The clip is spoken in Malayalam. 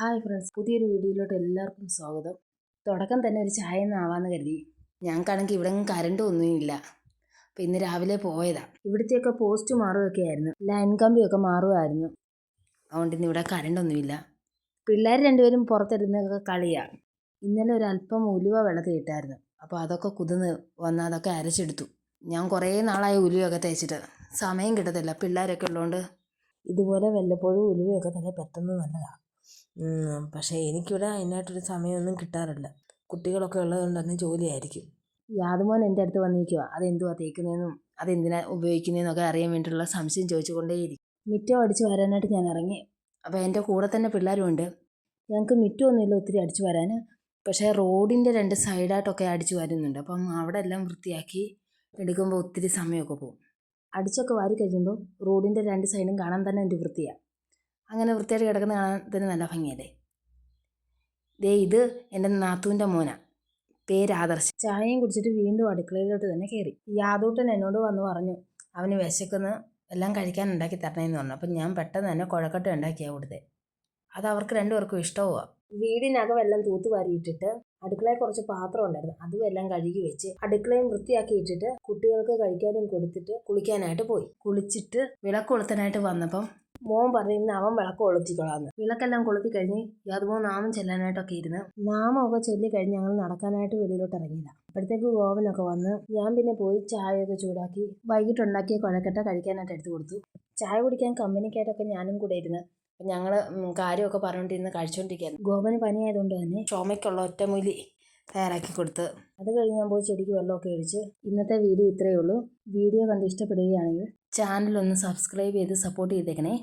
ഹായ് ഫ്രണ്ട്സ് പുതിയൊരു വീഡിയോയിലോട്ട് എല്ലാവർക്കും സ്വാഗതം. തുടക്കം തന്നെ ഒരു ചായ ഒന്നും ആവാന്ന് കരുതി. ഞങ്ങൾക്കാണെങ്കിൽ ഇവിടെ ഒന്നും ഇല്ല അപ്പം ഇന്ന് രാവിലെ പോയതാണ് ഇവിടുത്തെയൊക്കെ പോസ്റ്റ് മാറുകയൊക്കെ ആയിരുന്നു. ലൈൻ കമ്പിയൊക്കെ മാറുമായിരുന്നു അതുകൊണ്ട് ഇന്ന് ഇവിടെ കറണ്ടൊന്നുമില്ല പിള്ളേർ രണ്ടുപേരും പുറത്തിരുന്നൊക്കെ കളിയാണ് ഇന്നലെ ഒരു അല്പം ഉലുവ വെള്ളത്തിൽ ഇട്ടായിരുന്നു. അപ്പോൾ അതൊക്കെ കുതിർന്ന് വന്ന് അതൊക്കെ അരച്ചെടുത്തു. ഞാൻ കുറേ നാളായി ഉലുവയൊക്കെ തേച്ചിട്ട്. സമയം കിട്ടത്തില്ല. പിള്ളേരൊക്കെ ഉള്ളതുകൊണ്ട് ഇതുപോലെ വല്ലപ്പോഴും ഉലുവയൊക്കെ തന്നെ പെട്ടെന്ന് നല്ലതാണ് പക്ഷേ എനിക്കിവിടെ അതിനായിട്ടൊരു സമയമൊന്നും കിട്ടാറില്ല. കുട്ടികളൊക്കെ ഉള്ളതുകൊണ്ട് തന്നെ ജോലിയായിരിക്കും. യാതുമോൻ എന്റെ അടുത്ത് വന്നിരിക്കുക അതെന്തുവാ തേക്കുന്നതെന്നും അതെന്തിനാ ഉപയോഗിക്കുന്നതെന്നൊക്കെ അറിയാൻ വേണ്ടിയിട്ടുള്ള സംശയം ചോദിച്ചുകൊണ്ടേയിരിക്കും. മിറ്റം അടിച്ച് വരാനായിട്ട് ഞാൻ ഇറങ്ങി. അപ്പോൾ എന്റെ കൂടെ തന്നെ പിള്ളേരുമുണ്ട്. ഞങ്ങൾക്ക് മിറ്റമൊന്നുമില്ല ഒത്തിരി അടിച്ചു വരാൻ പക്ഷേ റോഡിന്റെ രണ്ട് സൈഡായിട്ടൊക്കെ അടിച്ചു വരുന്നുണ്ട്. അപ്പം അവിടെ എല്ലാം വൃത്തിയാക്കി എടുക്കുമ്പോൾ ഒത്തിരി സമയമൊക്കെ പോകും. അടിച്ചൊക്കെ വാരി കഴിയുമ്പോൾ റോഡിന്റെ രണ്ട് സൈഡും കാണാൻ തന്നെ എന്റെ വൃത്തിയാണ് അങ്ങനെ വൃത്തിയായിട്ട് കിടക്കുന്ന കാണാൻ തന്നെ നല്ല ഭംഗിയല്ലേ? ദേ ഇത് എന്റെ നാത്തൂന്റെ മോനാ. പേര് ആദർശ്. ചായയും കുടിച്ചിട്ട് വീണ്ടും അടുക്കളയിലോട്ട് തന്നെ കയറി. യാദൂട്ടൻ എന്നോട് വന്ന് പറഞ്ഞു അവന് വിശക്കുന്ന. എല്ലാം കഴിക്കാൻ ഉണ്ടാക്കി തരണേന്ന് പറഞ്ഞു. അപ്പം ഞാൻ പെട്ടെന്ന് തന്നെ കുഴക്കട്ട ഉണ്ടാക്കിയാ കൊടുത്തേ. അത് അവർക്ക് രണ്ടുപേർക്കും ഇഷ്ടവുമാണ് വീടിനകം എല്ലാം തൂത്ത് വാരിയിട്ടിട്ട് അടുക്കളയിൽ കുറച്ച് പാത്രം ഉണ്ടായിരുന്നു. അതും എല്ലാം കഴുകി വെച്ച് അടുക്കളയും വൃത്തിയാക്കി ഇട്ടിട്ട് കുട്ടികൾക്ക് കഴിക്കാനും കൊടുത്തിട്ട് കുളിക്കാനായിട്ട് പോയി. കുളിച്ചിട്ട് വിളക്ക് കൊളുത്താനായിട്ട് വന്നപ്പം മോൻ പറഞ്ഞു അവൻ വിളക്ക് കൊളുത്തിക്കൊള്ളാന്ന്. വിളക്കെല്ലാം കൊളുത്തി കഴിഞ്ഞ് യാതുമോ നാമം ചെല്ലാനായിട്ടൊക്കെ ഇരുന്ന് നാമമൊക്കെ ചൊല്ലി കഴിഞ്ഞ് ഞങ്ങൾ നടക്കാനായിട്ട് വെളിയിലോട്ട് ഇറങ്ങിയതാ. അപ്പോഴത്തേക്ക് ഗോവനൊക്കെ വന്ന് ഞാൻ പിന്നെ പോയി ചായയൊക്കെ ചൂടാക്കി വൈകിട്ട് ഉണ്ടാക്കിയ കുഴക്കട്ട കഴിക്കാനായിട്ട് എടുത്തു കൊടുത്തു. ചായ കുടിക്കാൻ കമ്പനിക്കായിട്ടൊക്കെ ഞാനും കൂടെ ഇരുന്ന് ഞങ്ങൾ കാര്യമൊക്കെ പറഞ്ഞുകൊണ്ടിരുന്ന് കഴിച്ചുകൊണ്ടിരിക്കുകയായിരുന്നു ഗോപന് പനിയായതുകൊണ്ട് തന്നെ ചുമയ്ക്കുള്ള ഒറ്റമൂലി തയ്യാറാക്കി കൊടുത്ത്. അത് കഴിഞ്ഞ് ഞാൻ പോയി ചെടിക്ക് വെള്ളമൊക്കെ ഒഴിച്ച് ഇന്നത്തെ വീഡിയോ ഇത്രയേ ഉള്ളൂ. വീഡിയോ കണ്ട് ഇഷ്ടപ്പെടുകയാണെങ്കിൽ ചാനൽ ഒന്ന് സബ്സ്ക്രൈബ് ചെയ്ത് സപ്പോർട്ട് ചെയ്തേക്കണേ.